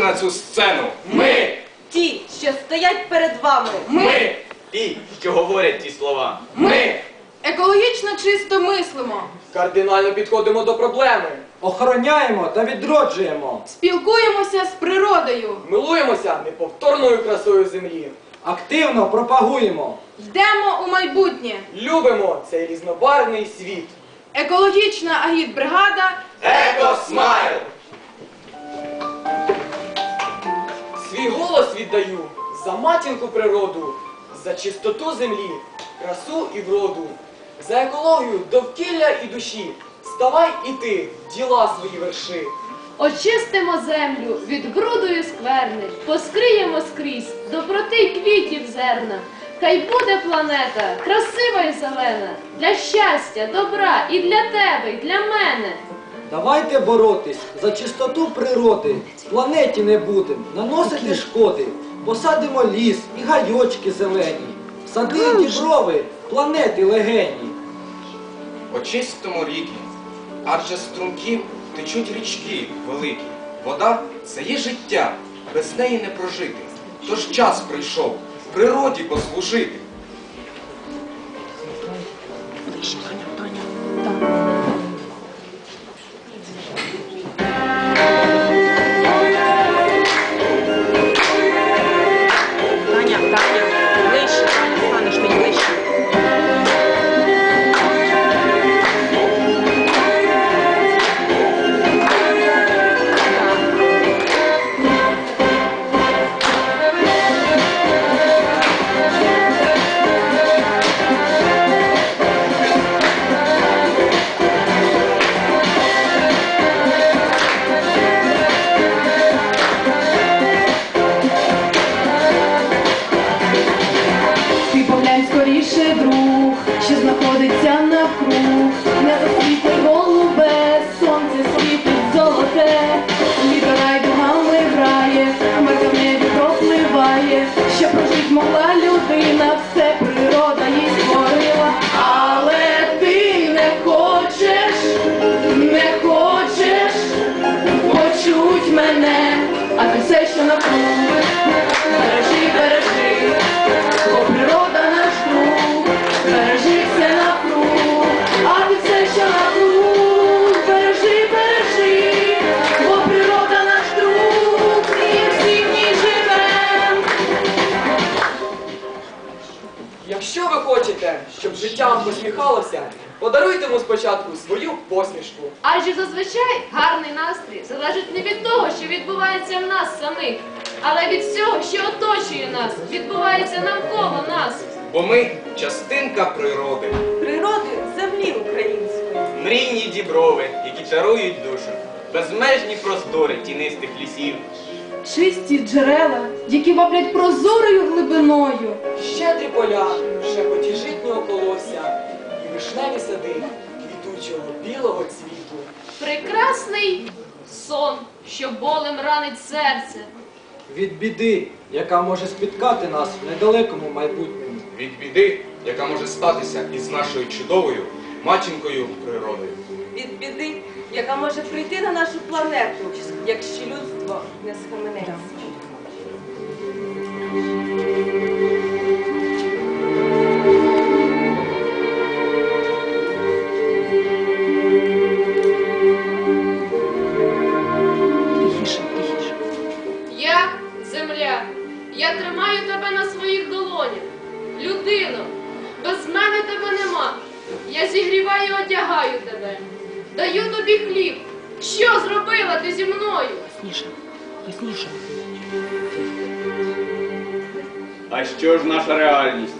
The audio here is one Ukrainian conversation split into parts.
вийшли на цю сцену. Ми! Ті, що стоять перед вами. Ми! Ті, що говорять ті слова. Ми! Екологічно чисто мислимо, Кардинально підходимо до проблеми. Охороняємо та відроджуємо. спілкуємося з природою, Милуємося неповторною красою землі. Активно пропагуємо. йдемо у майбутнє. Любимо цей різнобарвний світ. Екологічна агітбригада Екосмайл! Голос віддаю за матінку природу, за чистоту землі, красу і вроду, за екологію довкілля і душі. Ставай і ти, діла свої верши. Очистимо землю від бруду і скверни, поскриємо скрізь доброти й квітів зерна. Хай буде планета красива і зелена, для щастя, добра і для тебе, і для мене. Давайте боротись за чистоту природи. Планеті не будем наносити шкоди. Посадимо ліс і гайочки зелені. Сади діброви, планети легені. Очистимо ріки, адже з струмків течуть річки великі. Вода це є життя, без неї не прожити. Тож час прийшов природі послужити. Знаходиться навкруг. Подаруйте йому спочатку свою посмішку. Адже зазвичай гарний настрій залежить не від того, що відбувається в нас самих, але від всього, що оточує нас, відбувається навколо нас. Бо ми частинка природи. Природи землі української. Мрійні діброви, які чарують душу. Безмежні простори тінистих лісів. Чисті джерела, які ваблять прозорою глибиною. Щедрі поля, шепоті житнього колосся і вишневі сади квітучого білого цвіту. Прекрасний сон, що болем ранить серце. Від біди, яка може спіткати нас в недалекому майбутньому. Від біди, яка може статися із нашою чудовою матінкою природою. Від біди, яка може прийти на нашу планету, якщо людство не схаменеться. Ясніше, ясніше. А що ж наша реальність?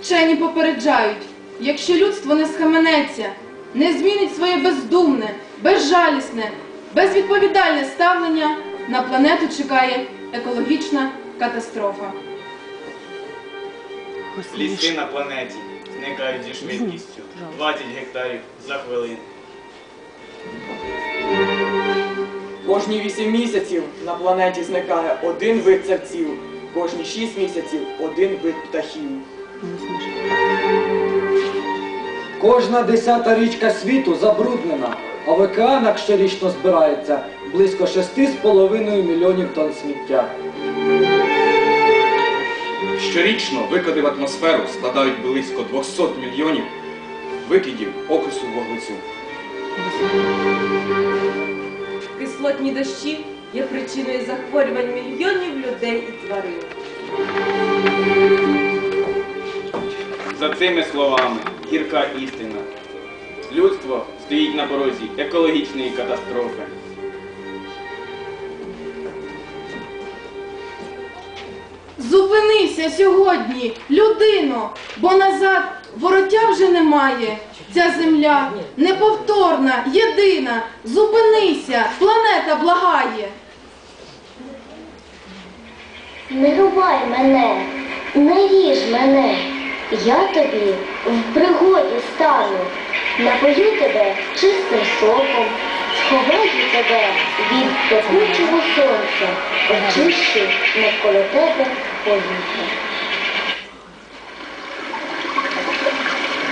Вчені попереджають, якщо людство не схаменеться, не змінить своє бездумне, безжалісне, безвідповідальне ставлення, на планету чекає екологічна катастрофа. Ліси на планеті зникають зі швидкістю 20 гектарів за хвилину. Кожні 8 місяців на планеті зникає один вид савців, кожні 6 місяців один вид птахів. Кожна десята річка світу забруднена, а в океанах щорічно збирається близько 6,5 мільйонів тонн сміття. Щорічно викиди в атмосферу складають близько 200 мільйонів викидів окису вуглецю. Кислотні дощі є причиною захворювань мільйонів людей і тварин. За цими словами гірка істина. Людство стоїть на порозі екологічної катастрофи. Зупинися сьогодні, людино, бо назад вороття вже немає. Ця земля неповторна, єдина. Зупинися, планета благає. Не рубай мене, не ріж мене, я тобі в пригоді стану, напою тебе чистим соком, сховаю тебе від пекучого сонця, очищу навколо тебе повітря.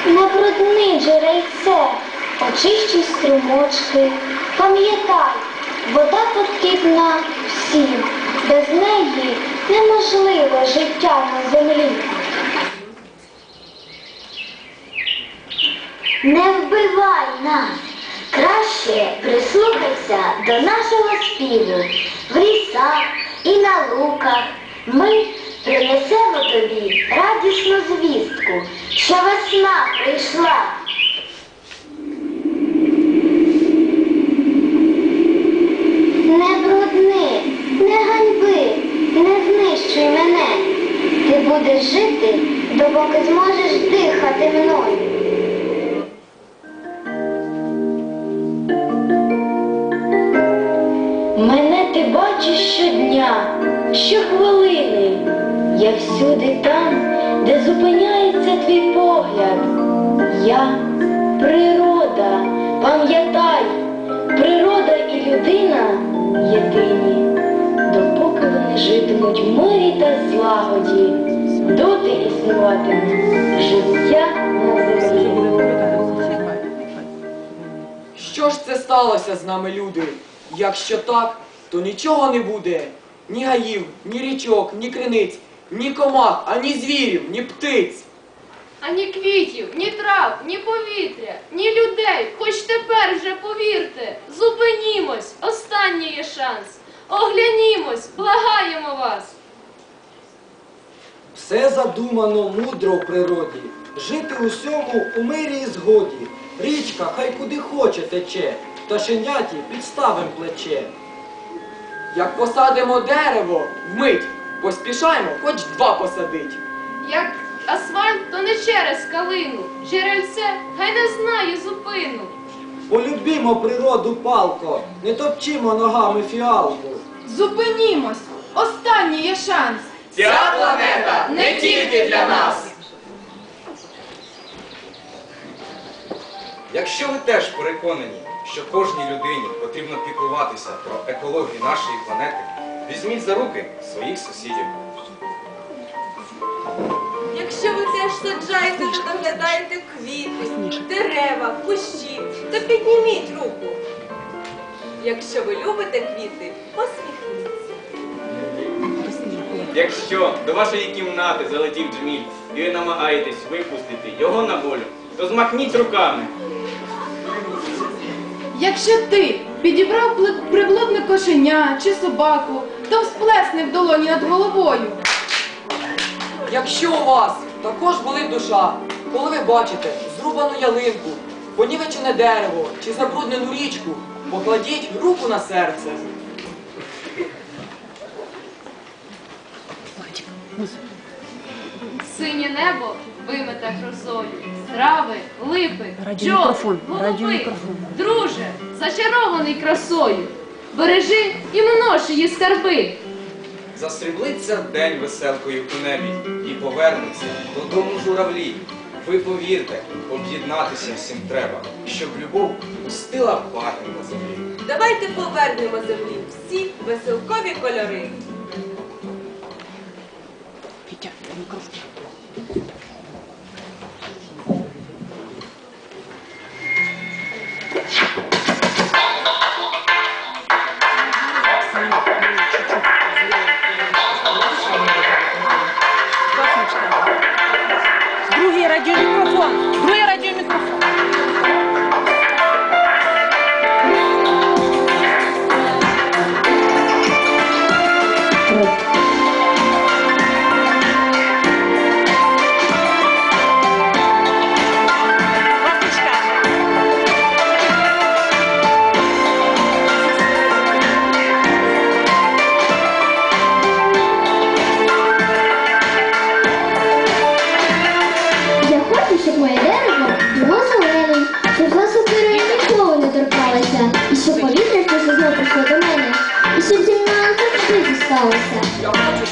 Не брудни джерельце, очищуй струмочки, пам'ятай, вода потрібна всім, без неї неможливе життя на землі. Не вбивай нас, краще прислухайся до нашого співу. В лісах і на луках ми принесемо тобі радісну звістку, що весна прийшла. Не брудни, не ганьби, не знищуй мене. Ти будеш жити, допоки зможеш дихати мною. Всюди там, де зупиняється твій погляд. Я природа, пам'ятай, природа і людина єдині, допоки вони житимуть в мирі та злагоді, доти існуватиме життя на землі. Що ж це сталося з нами, люди? Якщо так, то нічого не буде. Ні гаїв, ні річок, ні криниць, ні комах, ані звірів, ні птиць. Ані квітів, ні трав, ні повітря, ні людей. Хоч тепер вже повірте. Зупинімось, останній є шанс. Оглянімось, благаємо вас. Все задумано мудро в природі, жити усьому у мирі і згоді. Річка хай куди хоче тече, пташеняті підставим плече. Як посадимо дерево, вмить, поспішаймо, хоч два посадить. Як асфальт, то не через калину. Джерельце хай не знає зупину. Полюбімо природу палко, не топчімо ногами фіалку. Зупинімось, останній є шанс. Ця планета не тільки для нас. Якщо ви теж переконані, що кожній людині потрібно піклуватися про екологію нашої планети, візьміть за руки своїх сусідів. Якщо ви теж саджаєте та доглядаєте квіти, дерева, кущі, то підніміть руку. Якщо ви любите квіти, посміхніться. Якщо до вашої кімнати залетів джміль і ви намагаєтесь випустити його на волю, то змахніть руками. Якщо ти підібрав приблудне кошеня чи собаку, то всплесни в долоні над головою. Якщо у вас також болить душа, коли ви бачите зрубану ялинку, понівечене дерево чи забруднену річку, покладіть руку на серце. Синє небо вимите грозою, трави, липи, бджоли, голуби. Друже, зачарований красою, бережи і множ її скарби. Застріблиться день веселкою у небі і повернеться додому журавлі. Ви повірте, об'єднатися всім треба, щоб любов пустила пари на землі. Давайте повернемо землі всі веселкові кольори.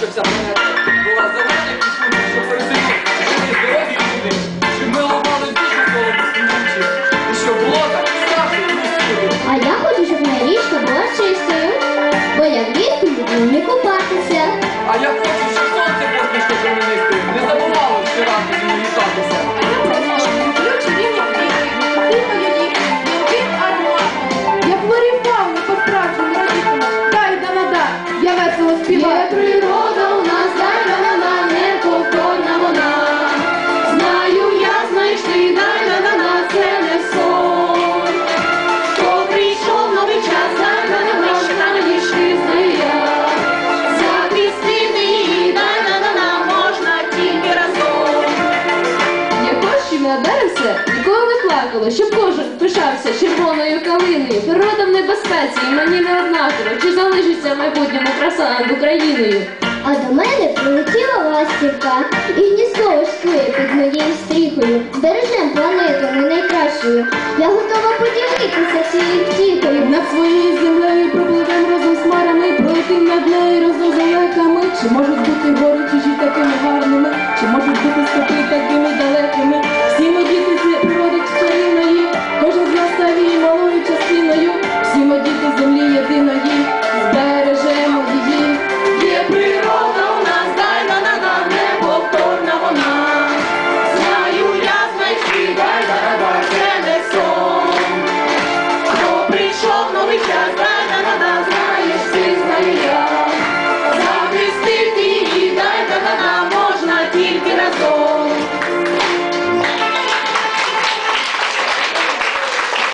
Щоб ця планета була зелена і квітуча, щоб при землі жили здорові люди, що ми ламали душі коло безкінчі, і що було так завжди і. А я хочу, щоб моя річка була чистою, бо я влітку люблю не купатися. А я пишався червоною калиною. Природа в небезпеці, і мені не однаково, чи залишиться в майбутньому краса над Україною. А до мене прилетіла ластівка і гніздо ось під моєю стріхою. Бережем планету ми найкращою. Я готова поділитися цією втіхою. Над своєю землею пропливем разом з хмарами, пролетим над нею разом з далеками. Чи можуть бути гори чужі такими гарними, чи можуть бути степи такими далекими? землі єдиної їй зберег.